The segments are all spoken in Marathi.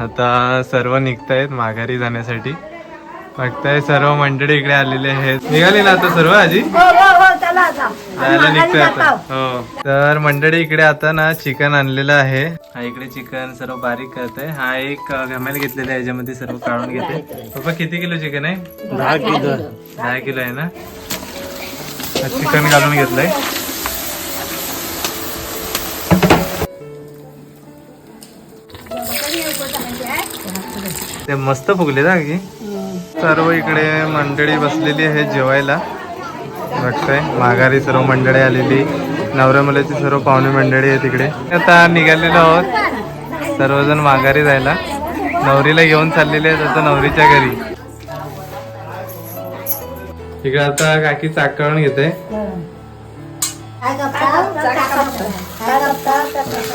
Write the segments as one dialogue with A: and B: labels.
A: आता सर्व निघतायत माघारी जाण्यासाठी. बघताय सर्व मंडळी इकडे आलेले आहेत. निघाली ना आता सर्व आजी?
B: हो हो हो चला आता.
A: जायला निघतोय आता. हो. तर मंडळी इकडे आता ना चिकन आणलेलं आहे. हा इकडे चिकन सर्व बारीक करत आहे हा एक गमायला घेतलेला आहे याच्यामध्ये सर्व काढून घेते. पप्पा किती किलो चिकन आहे?
C: दहा किलो.
A: दहा किलो आहे ना? चिकन घालून घेतलंय. ते मस्त फुगले ना की. सर्व इकडे मंडळी बसलेली आहे जेवायला. बघताय माघारी सर्व मंडळी आलेली. नवऱ्या मुलाची सर्व पाहुणे मंडळी आहे तिकडे आता निघालेलो आहोत. सर्वजण माघारी जायला. नवरीला घेऊन चाललेले आहेत आता नवरीच्या घरी. इकडे आता काकी चाक काढून घेते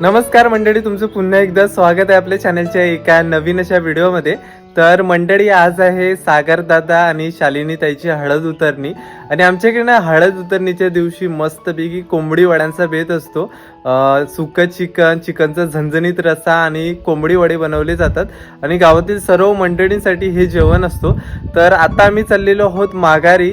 A: नमस्कार मंडळी तुमचं पुन्हा एकदा स्वागत आहे आपल्या चॅनलच्या एका नवीन अशा व्हिडिओमध्ये तर मंडळी आज आहे सागरदादा आणि शालिनी ताईची हळद उतरणी. आणि आमच्याकडे ना हळद उतरणीच्या दिवशी मस्तपैकी कोंबडी वड्यांचा बेत असतो. सुकं चिकन चिकनचा झणझणीत रसा आणि कोंबडी वडे बनवले जातात. आणि गावातील सर्व मंडळींसाठी हे जेवण असतो. तर आता आम्ही चाललेलो आहोत माघारी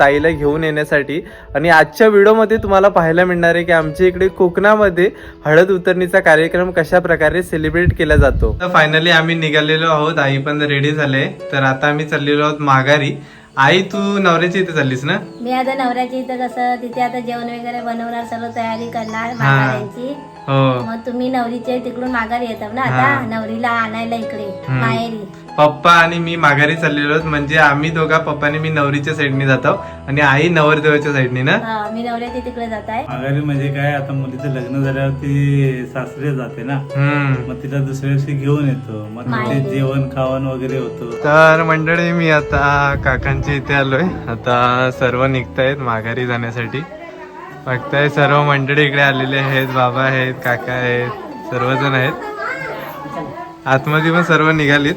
A: ताईला घेऊन येण्यासाठी. आणि आजच्या व्हिडिओमध्ये तुम्हाला पाहायला मिळणार आहे की आमच्या इकडे कोकणामध्ये हळद उतरणीचा कार्यक्रम कशा प्रकारे सेलिब्रेट केला जातो. तर फायनली आम्ही निघालेलो आहोत. आई पण रेडी झाले. तर आता आम्ही चाललेलो आहोत माघारी. आई तू नवऱ्याच्या इथे चाललीस ना?
B: मी आता नवऱ्याची इथं कसं तिथे आता जेवण वगैरे बनवणार सर्व तयारी करणार माघाऱ्यांची.
A: हो.
B: मग तुम्ही नवरीचे तिकडून माघारी येतात ना. आता नवरीला आणायला इकडे. माहेरी.
A: पप्पा आणि मी माघारी चाललेलो म्हणजे आम्ही दोघा पप्पाने मी नवरीच्या साईडने जातो आणि आई नवरदेवाच्या साईडने ना?
B: हा, मी नवऱ्याची तिकडे जात आहे.
C: माघारी म्हणजे काय आता मुलीचं लग्न झाल्यावर ती सासरे जाते ना?
A: हम्म.
C: मग तिला दुसऱ्या दिवशी घेऊन येतो. मग तिथे. जेवण खावण वगैरे होतो.
A: तर मंडळी मी आता काकांच्या इथे आलोय. आता सर्व निघतायत माघारी जाण्यासाठी. बघताय सर्व मंडळी इकडे आलेले आहेत. बाबा आहेत काका आहेत सर्वजण आहेत. आतमध्ये पण सर्व निघालीत.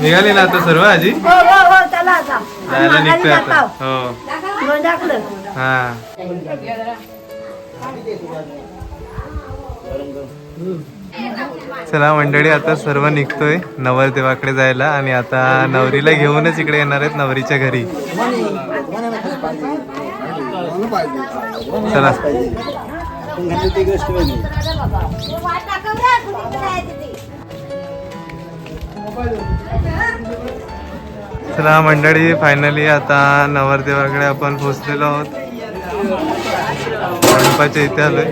A: निघाली ना आता सर्व आजी?
B: हो हो हो चला आता.
A: जायला निघतोय आता. हो. हा. चला मंडळी आता सर्व निघतोय नवरदेवाकडे जायला आणि आता नवरीला घेऊनच इकडे येणार आहेत नवरीच्या घरी. चला. चला मंडळी फायनली आता नवरदेवाकडे आपण पोहोचलेलो आहोत. मंडपाच्या इथे आलोय.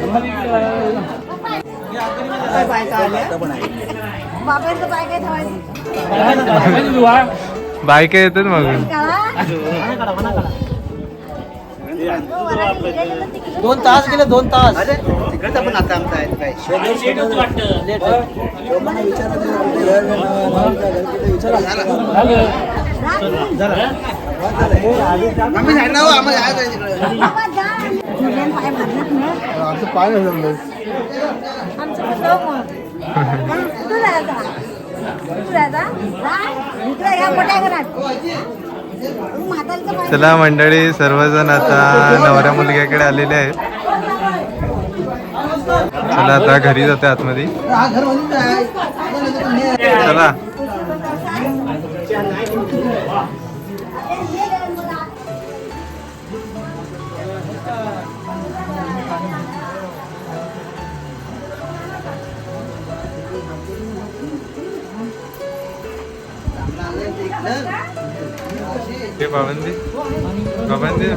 A: बायका येतात मग
D: दोन तास गेले दोन तास.
E: तिकडचा पण आता आमचा आहे काय? आम्ही जाणार आम्हाला जायचं तिकडे.
D: आमचं पाय नाही जमलं.
B: आमचं
A: चला मंडळी सर्वजण आता नवऱ्या मुलग्याकडे आलेले आहेत. चला आता घरी जाते आतमध्ये. चला. पाबंदी पाबंदी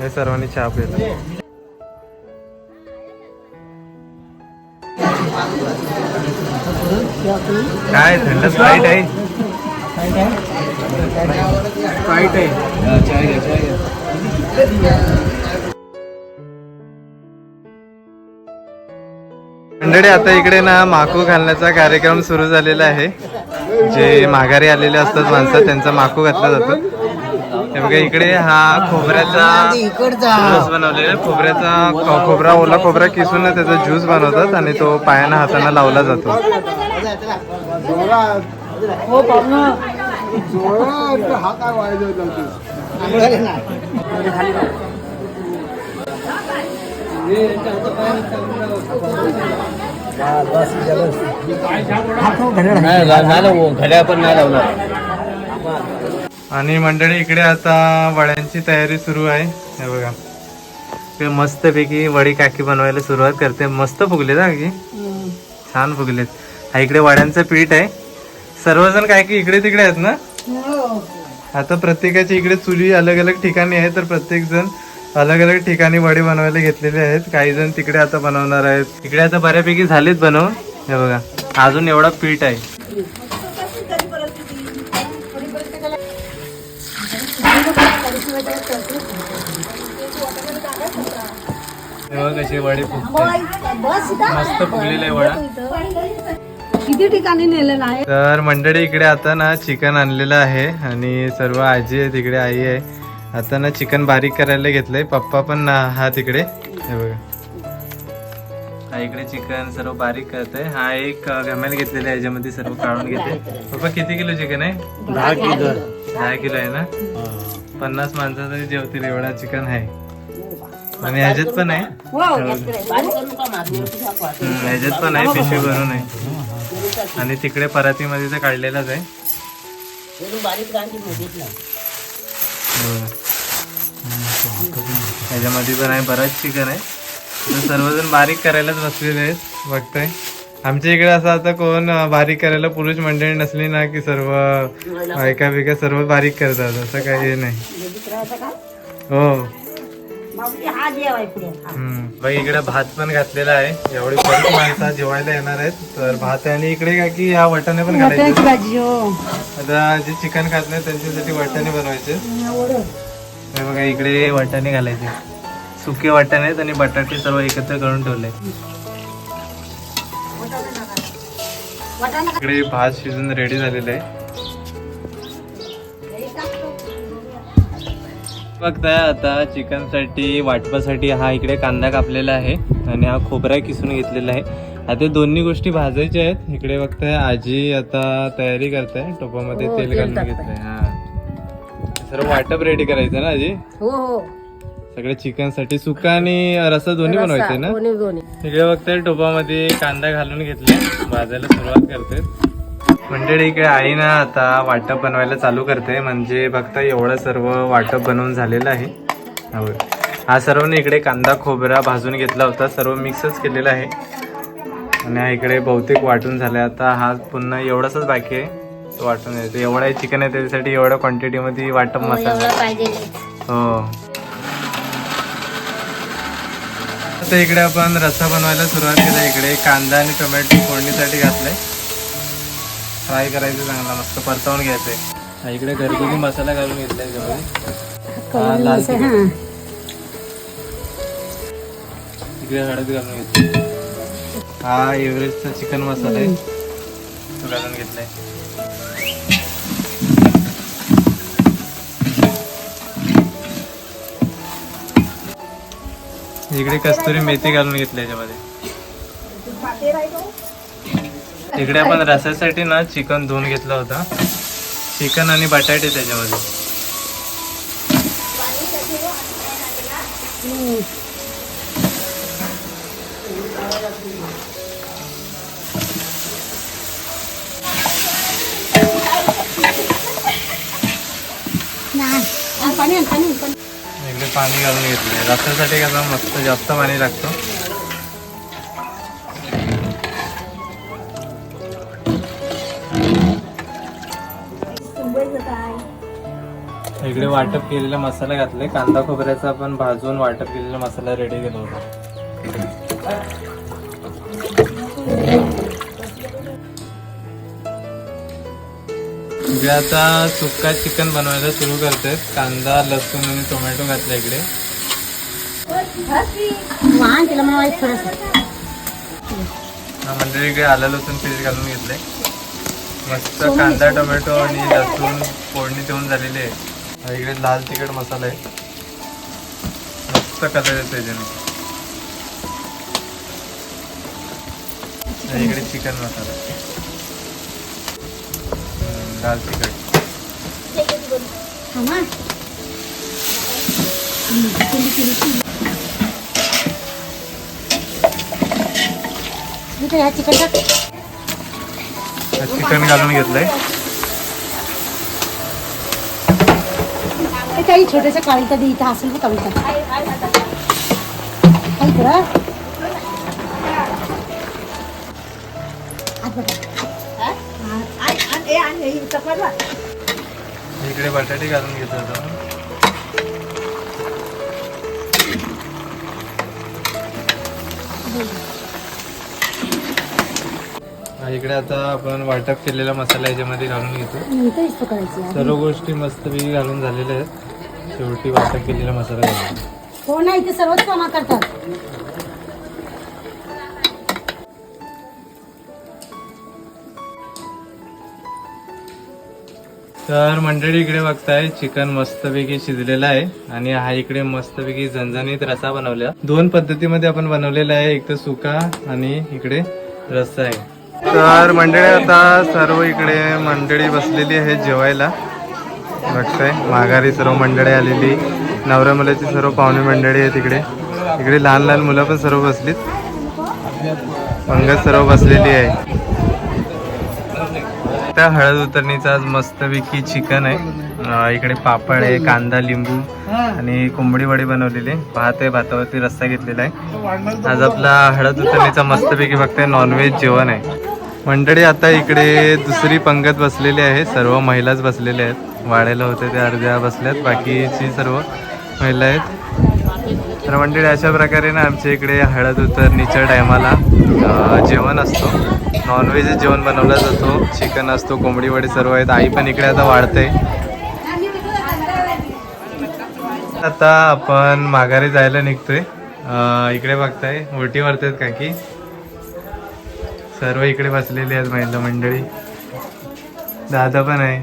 A: हे सर्वांनी चहा पिला काय थंड स्प्राईट आहे. स्प्राईट आहे. मंडळी आता इकडे ना माकू घालण्याचा कार्यक्रम सुरू झालेला आहे. जे माघारी आलेले असतात माणसं त्यांचा माकू घातला जातो. हे बघा इकडे हा खोबऱ्याचा ज्यूस बनवलेला आहे. खोबऱ्याचा खोबरा ओला खोबरा किसून ना त्याचा ज्यूस बनवतात आणि तो पायानं हाताने लावला जातो.
D: हो पाहुणा हा काय वाढायचा घड्या पण नाही लावणार.
A: आणि मंडळी इकडे आता वड्यांची तयारी सुरू आहे. हे बघा. इकडे मस्तपैकी वडी काकी बनवायला सुरुवात करते. मस्त फुगलेत हा की छान फुगलेत. हा इकडे वड्यांचं पीठ आहे. सर्वजण काय की इकडे तिकडे आहेत ना? आता प्रत्येकाच्या इकडे चुली अलग अलग ठिकाणी आहे तर प्रत्येक जण अलग अलग ठिकाणी वडी बनवायला घेतलेले आहेत. काही जण तिकडे आता बनवणार आहेत. इकडे आता बऱ्यापैकी झालेत बनवून. हे बघा अजून एवढा पीठ आहे. हे कशी वडी फुगते
B: बस
A: मस्त फुगलेला आहे वडा.
B: किती ठिकाणी नेलेलं आहे?
A: तर मंडळी इकडे आता ना चिकन आणलेलं आहे आणि सर्व आजी आहे तिकडे आई आहे. आता ना चिकन बारीक करायला घेतलंय. पप्पा पण ना हा तिकडे हे बघा. हा इकडे चिकन सर्व बारीक करतोय. हा एक गमेल घेतलेला आहे याच्यामध्ये सर्व काढून घेते. पप्पा किती किलो चिकन आहे?
D: दहा किलो
A: दहा किलो आहे ना? पन्नास माणसं तरी जेवतील एवढा चिकन आहे. आणि ह्याच्यात पण आहे. हम्म, ह्याच्यात पण आहे पिशवी भरून आहे. आणि तिकडे परातीमध्ये तर काढलेलाच आहे. हम्म. ह्याच्यामध्ये पण आहे बराच चिकन आहे. सर्वजण बारीक करायलाच बसलेले आहेत बघताय. आमच्या इकडे असं आता कोण बारीक करायला पुरुष मंडळी नसली ना की सर्व बिका सर्व बारीक करतात असं काही नाही. हो.
B: हा.
A: बघ इकडे भात पण घातलेला आहे. एवढी बरीच माणसं जेवायला येणार आहेत. तर भात आणि इकडे काय की ह्या वटाणे पण घालायचे.
B: भाजी हो.
A: आता जे चिकन खात नाही त्यांच्यासाठी वाटाणे बनवायचे. हे बघा इकडे वाटाणे घालायचे. सुके वाटाणे आहेत आणि बटाटे सर्व एकत्र करून ठेवले. इकडे भात शिजून रेडी झालेला आहे. बघताय आता चिकनसाठी वाटपासाठी हा इकडे कांदा कापलेला आहे आणि हा खोबरा किसून घेतलेला आहे. आता दोन्ही गोष्टी भाजायच्या आहेत. इकडे बघताय आजी आता तयारी करताय. टोपामध्ये तेल घालून घेतलंय. हा. सर्व वाटप रेडी करायचं ना आजी?
B: हो हो.
A: सगळे चिकनसाठी सुका आणि रसा दोन्ही बनवायचे ना? इकडे बघताय टोपामध्ये कांदा घालून घेतलाय. भाजायला सुरुवात करते मंडळी इकडे आई ना आता वाटप बनवायला चालू करते. म्हणजे बघता एवढं सर्व वाटप बनवून झालेलं आहे. हा. हा सर्व ना इकडे कांदा खोबरा भाजून घेतला होता. सर्व मिक्सच केलेला आहे. आणि हा इकडे बहुतेक वाटून झालाय. आता हा पुन्हा एवढाच बाकी आहे. तो वाटून द्यायचा एवढा चिकन आहे त्याच्यासाठी एवढ्या क्वांटिटीमध्ये वाटप मसाला. हो. आता इकडे आपण रस्सा बनवायला सुरुवात केला. इकडे कांदा आणि टोमॅटो फोडणीसाठी घातलाय. फ्राय करायचं चांगला मस्त परतवून घ्यायचंय. हा इकडे घरगुती मसाला घालून घेतलाय याच्यामध्ये लाल. इकडे हळद घालून घेतली. हा एव्हरेस्टचा चिकन मसाला आहे. तो घालून घेतलाय. इकडे कस्तुरी मेथी घालून घेतली याच्यामध्ये. इकडे आपण रसासाठी ना चिकन धुवून घेतलं होता. चिकन आणि बटाटे त्याच्यामध्ये. इकडे पाणी घालून घेतलंय. रसासाठी कसं मस्त जास्त पाणी लागतं. इकडे वाटप केलेला मसाला घातलाय. कांदा खोबऱ्याचा आपण भाजून वाटप केलेला मसाला रेडी केला होता आता सुक्का चिकन बनवायला सुरू करते कांदा लसूण आणि टोमॅटो घातला इकडे. मंडळी इकडे आलं लसूण पेस्ट घालून घेतलंय. मस्त कांदा टोमॅटो आणि लसूण फोडणी देऊन झालेली आहे. इकडे लाल तिखट मसाला आहे. मस्त कलर येतो याच्याने इकडे चिकन मसाला. लाल तिखट.
B: चिकन
A: घालून घेतलंय.
B: काही छोट्याशा काळीचा दे इथं असेल ना काही करा हात बघा.
A: इकडे बटाटे घालून घेतो आता. हा, इकडे आता आपण वाटप केलेला मसाला याच्यामध्ये घालून घेतो. सर्व गोष्टी मस्तपैकी घालून झालेल्या आहेत. शेवटी वाटप केलेला मसाला
B: हो ना इथे सर्वच कामं करतात.
A: तर मंडळी इकडे बघताय चिकन मस्तपैकी शिजलेलं आहे आणि हा इकडे मस्तपैकी झणझणीत रसा बनवला दोन पद्धतीमध्ये आपण बनवलेला आहे एक तर सुका आणि इकडे रस्सा आहे. तर मंडळी आता सर्व इकडे मंडळी बसलेली आहे जेवायला. बघताय. माघारी सर्व मंडळी आलेली. नवऱ्या मुलाची सर्व पाहुणे मंडळी आहे तिकडे इकडे लहान लहान मुलं पण सर्व बसलीत. पंगत सर्व बसलेली आहे. त्या हळद उतरणीचा आज मस्तपैकी चिकन आहे. इकडे पापड आहे कांदा लिंबू आणि कोंबडी वडी बनवलेली आहे. भात आहे भातावरती रस्सा घेतलेला आहे. आज आपला हळद उतरणीचा मस्तपैकी फक्त नॉनव्हेज जेवण आहे. मंडळी आता इकडे दुसरी पंगत बसलेली आहे. सर्व महिलाच बसलेल्या आहेत. वाढायला होते त्या अर्ध्या बसल्यात. बाकीची सर्व महिला आहेत. तर मंडळी अशा प्रकारे ना आमच्या इकडे हळद उतरणीच्या टायमाला जेवण असतो. नॉनव्हेज जेवण बनवला जातो. चिकन असतो कोंबडी वडी सर्व आहेत. आई पण इकडे आता वाढते. आता आपण माघारी जायला निघतोय. इकडे बघताय. ओटी मारतायत काकी. सर्व इकडे बसलेली आहेत महिला मंडळी. दादा पण आहे.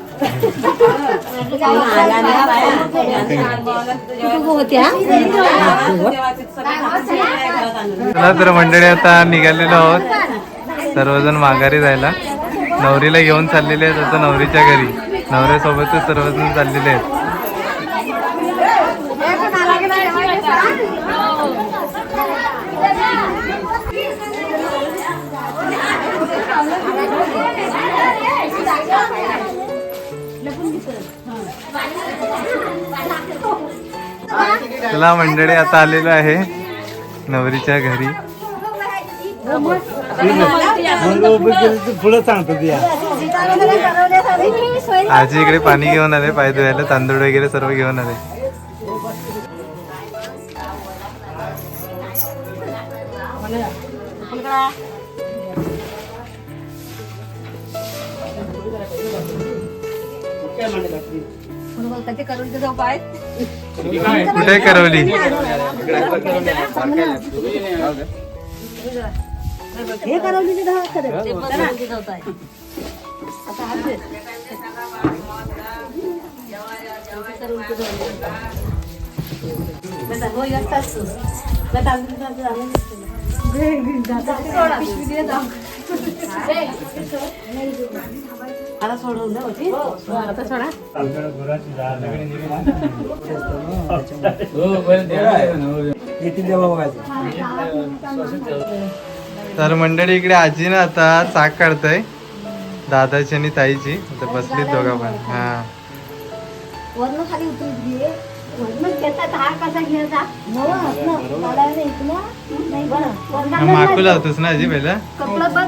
A: चला तर मंडळी आता निघालेलो आहोत. सर्वजण माघारी जायला. नवरीला घेऊन चाललेले आहेत आता नवरीच्या घरी. नवऱ्यासोबतच सर्वजण चाललेले आहेत. चला मंडळी आता आलेलो आहे नवरीच्या घरी.
C: पुढे सांगतो
A: आजी इकडे पाणी घेऊन आले पाय धुवायला तांदूळ वगैरे सर्व घेऊन आले. कुठे करवली?
B: हे करवली खरं.
A: तर मंडळी इकडे आजी ना आता चाक काढताय. दादाची आणि ताईची. आता बसलीत दोघा पण. हा.
B: खाली उतरली हा नाही बरं.
A: माकू लावतोस ना आजी पहिला?
B: कपडं बघ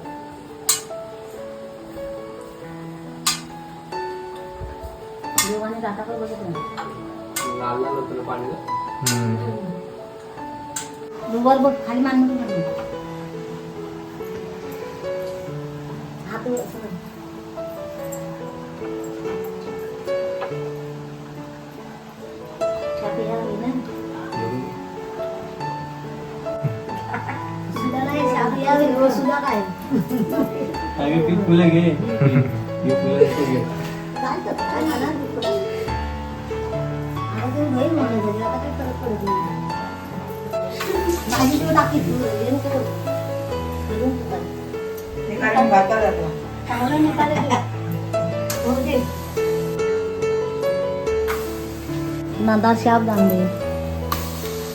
B: हं. वर बघ खाली मान. हात. सुद्धा सुद्धा काय.
C: फुलं घे ही फुलं घे.
B: काय काय म्हणा तू? आता काय फरक पडत नाही. भाजी तू टाकी तू, तू.
E: ते.
B: चांगलं. हो दे. शाप दांडे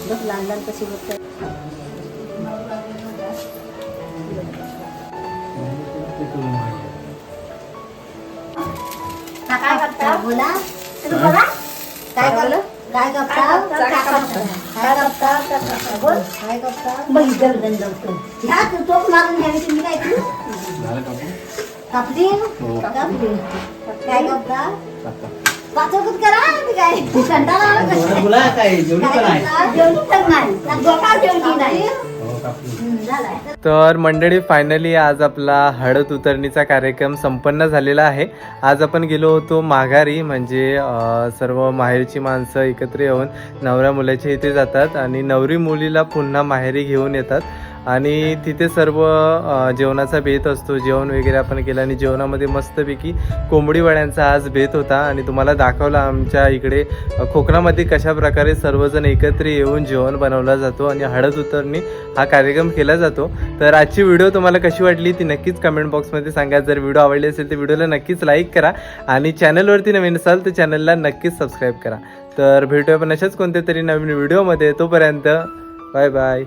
B: बघ लाल लाल कशी बघतात काय करता बोला तुम्ही बोला काय करलं काय करता? बोल. काय बघ इथं गंध होतं. ह्या तू टोक मारून घ्यावी तुम्ही काय करू
C: झालं कापून?
B: कापली? कापली. काय करता? वाचवत करा काय? कंटाळा काय? काय करता? जेवली पण नाही. डोका जेवली नाही.
A: तर मंडळी फायनली आज आपला हळद उतरणीचा कार्यक्रम संपन्न झालेला आहे. आज आपण गेलो होतो माघारी म्हणजे सर्व माहेरची माणसं एकत्र येऊन नवऱ्या मुलाच्या इथे जातात आणि नवरी मुलीला पुन्हा माहेरी घेऊन येतात. आणि तिथे सर्व जेवणाचा बेत असतो जेवण वगैरे आपण केलं आणि जेवणामध्ये मस्तपैकी कोंबडी वड्यांचा आज बेत होता आणि तुम्हाला दाखवला आमच्या इकडे कोकणामध्ये कशा प्रकारे सर्वजण एकत्र येऊन जेवण बनवला जातो आणि हळद उतरणी हा कार्यक्रम केला जातो. तर आजची व्हिडिओ तुम्हाला कशी वाटली ती नक्कीच कमेंट बॉक्समध्ये सांगा. जर व्हिडिओ आवडली असेल तर व्हिडिओला नक्कीच लाईक करा आणि चॅनलवरती नवीन असाल तर चॅनलला नक्कीच सबस्क्राईब करा. तर भेटूया पण अशाच कोणत्या तरी नवीन व्हिडिओमध्ये. तोपर्यंत बाय बाय.